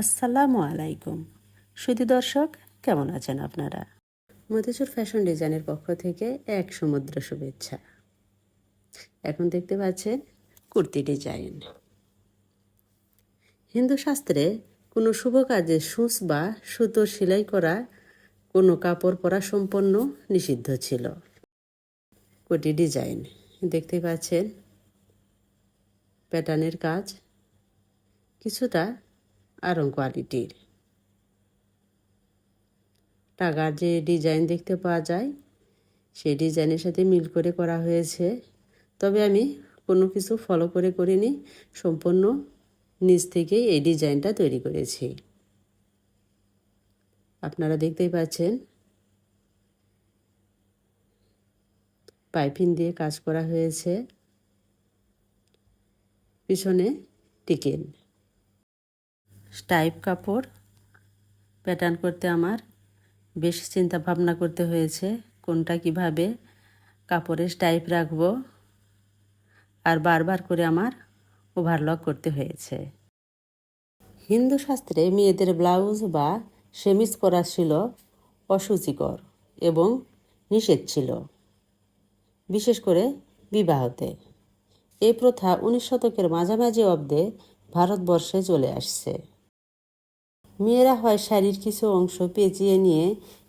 আসসালামু আলাইকুম। সুধী দর্শক, কেমন আছেন আপনারা? মধুচুর ফ্যাশন ডিজাইনের পক্ষ থেকে এক সমুদ্র শুভেচ্ছা। এখন দেখতে পাচ্ছেন কুর্তি ডিজাইন। হিন্দু শাস্ত্রে কোনো শুভ কাজে সূচ বা সুতো সেলাই করা, কোনো কাপড় পরা সম্পন্ন নিষিদ্ধ ছিল। কোটি ডিজাইন। দেখতে পাচ্ছেন, প্যাটার্নের কাজ কিছুটা আরং কোয়ালিটির টাকার যে ডিজাইন দেখতে পাওয়া যায়, সেই ডিজাইনের সাথে মিল করে করা হয়েছে। তবে আমি কোনো কিছু ফলো করে করিনি, সম্পূর্ণ নিজ থেকেই এই ডিজাইনটা তৈরি করেছি। আপনারা দেখতেই পাচ্ছেন, পাইপিং দিয়ে কাজ করা হয়েছে। পিছনে টিকেন। টাইপ কাপড় প্যাটার্ন করতে আমার বেশ চিন্তা ভাবনা করতে হয়েছে কোনটা কীভাবে কাপড়ের স্টাইপ রাখব আর বারবার করে আমার ওভারলক করতে হয়েছে। হিন্দু শাস্ত্রে মেয়েদের ব্লাউজ বা সেমিজ পরা ছিল অসুচিকর এবং নিষেধ ছিল, বিশেষ করে বিবাহতে। এই প্রথা উনিশ শতকের মাঝামাঝি অব্দে ভারতবর্ষে চলে আসছে। মেয়েরা হয় শাড়ির কিছু অংশ পেঁচিয়ে নিয়ে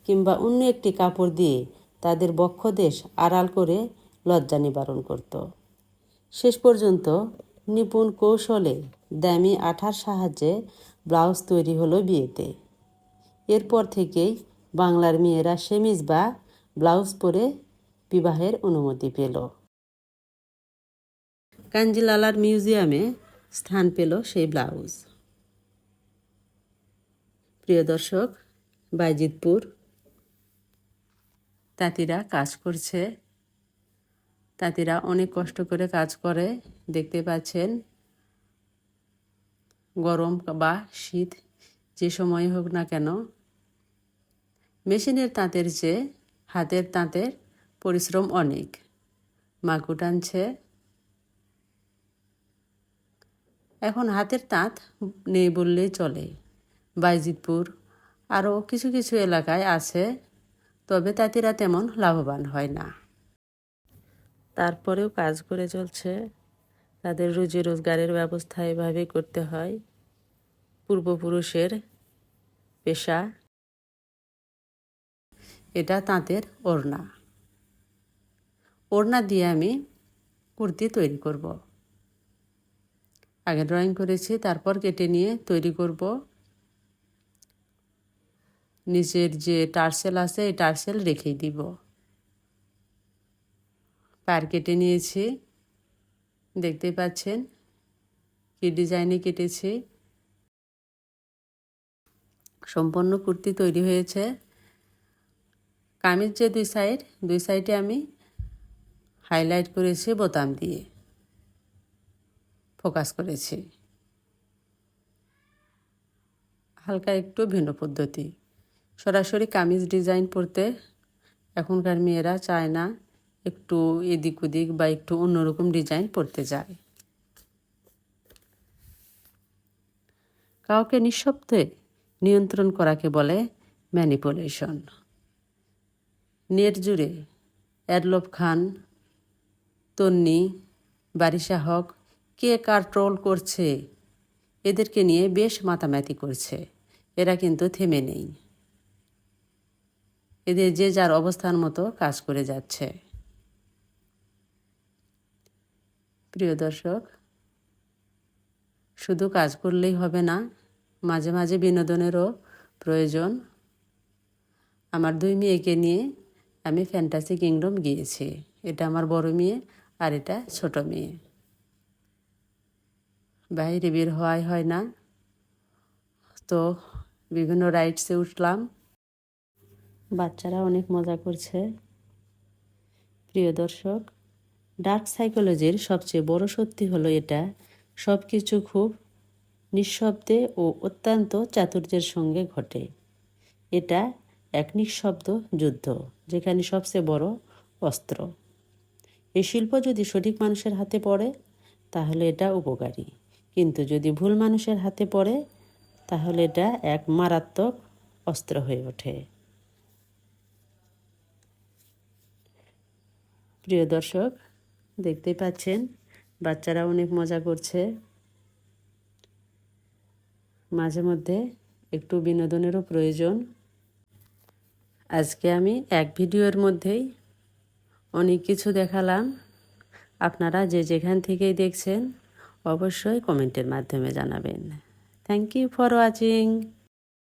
কিংবা অন্য একটি কাপড় দিয়ে তাদের বক্ষদেশ আড়াল করে লজ্জা নিবারণ করত। শেষ পর্যন্ত নিপুণ কৌশলে দামি আঠার সাহায্যে ব্লাউজ তৈরি হলো বিয়েতে। এরপর থেকেই বাংলার মেয়েরা সেমিজ বা ব্লাউজ পরে বিবাহের অনুমতি পেল। কাঞ্জিলালার মিউজিয়ামে স্থান পেল সেই ব্লাউজ। প্রিয় দর্শক, বাইজিতপুর। তাঁতিরা কাজ করছে। তাঁতিরা অনেক কষ্ট করে কাজ করে। দেখতে পাচ্ছেন, গরম বা শীত যে সময় হোক না কেন, মেশিনের তাঁতের চেয়ে হাতের তাঁতের পরিশ্রম অনেক। মাকু টানছে এখন হাতের তাঁত নেই বললেই চলে। বাইজিতপুর আরও কিছু কিছু এলাকায় আছে, তবে তাঁতিরা তেমন লাভবান হয় না। তারপরেও কাজ করে চলছে। তাদের রুজি রোজগারের ব্যবস্থা এভাবেই করতে হয়। পূর্বপুরুষের পেশা, এটা তাঁতের ওড়না। ওড়না দিয়ে আমি কুর্তি তৈরি করব। আগে ড্রয়িং করেছি, তারপর কেটে নিয়ে তৈরি করব। নিচের যে টার্সেল আছে, এই টার্সেল রেখেই দিব। পার কেটে নিয়েছি। দেখতে পাচ্ছেন কি ডিজাইনে কেটেছি। সম্পূর্ণ কুর্তি তৈরি হয়েছে। কামিজ যে দুই সাইড, দুই সাইডে আমি হাইলাইট করেছি, বোতাম দিয়ে ফোকাস করেছি। হালকা একটু ভিন্ন পদ্ধতি। সরাসরি কামিজ ডিজাইন পরতে এখনকার মেয়েরা চায় না একটু এদিক ওদিক বা একটু অন্যরকম ডিজাইন পরতে যায়। কাউকে নিঃশব্দে নিয়ন্ত্রণ করাকে বলে ম্যানিপুলেশন নেট জুড়ে অ্যাডলব খান, তন্নি, বারিশা হক, কে কার ট্রোল করছে? এদেরকে নিয়ে বেশ মাতামাতি করছে। এরা কিন্তু থেমে নেই। এদের যে যার অবস্থান মতো কাজ করে যাচ্ছে। প্রিয় দর্শক, শুধু কাজ করলেই হবে না, মাঝে মাঝে বিনোদনেরও প্রয়োজন। আমার দুই মেয়েকে নিয়ে আমি ফ্যান্টাসি কিংডম গিয়েছি। এটা আমার বড় মেয়ে আর এটা ছোট মেয়ে। বাইরে বের হওয়াই হয় না। তো বিভিন্ন রাইডসে উঠলাম। বাচ্চারা অনেক মজা করছে। প্রিয় দর্শক ডার্ক সাইকোলজির সবচেয়ে বড় সত্যি হলো এটা। সব কিছু খুব নিঃশব্দে ও অত্যন্ত চাতুর্যের সঙ্গে ঘটে। এটা এক নিঃশব্দ যুদ্ধ, যেখানে সবচেয়ে বড় অস্ত্র। এই শিল্প যদি সঠিক মানুষের হাতে পড়ে, তাহলে এটা উপকারী। কিন্তু যদি ভুল মানুষের হাতে পড়ে, তাহলে এটা এক মারাত্মক অস্ত্র হয়ে ওঠে। প্রিয় দর্শক, দেখতেই পাচ্ছেন বাচ্চারা অনেক মজা করছে। মাঝে মধ্যে একটু বিনোদনেরও প্রয়োজন। আজকে আমি এক ভিডিওর মধ্যেই অনেক কিছু দেখালাম। আপনারা যে যেখান থেকেই দেখছেন, অবশ্যই কমেন্টের মাধ্যমে জানাবেন। Thank you for watching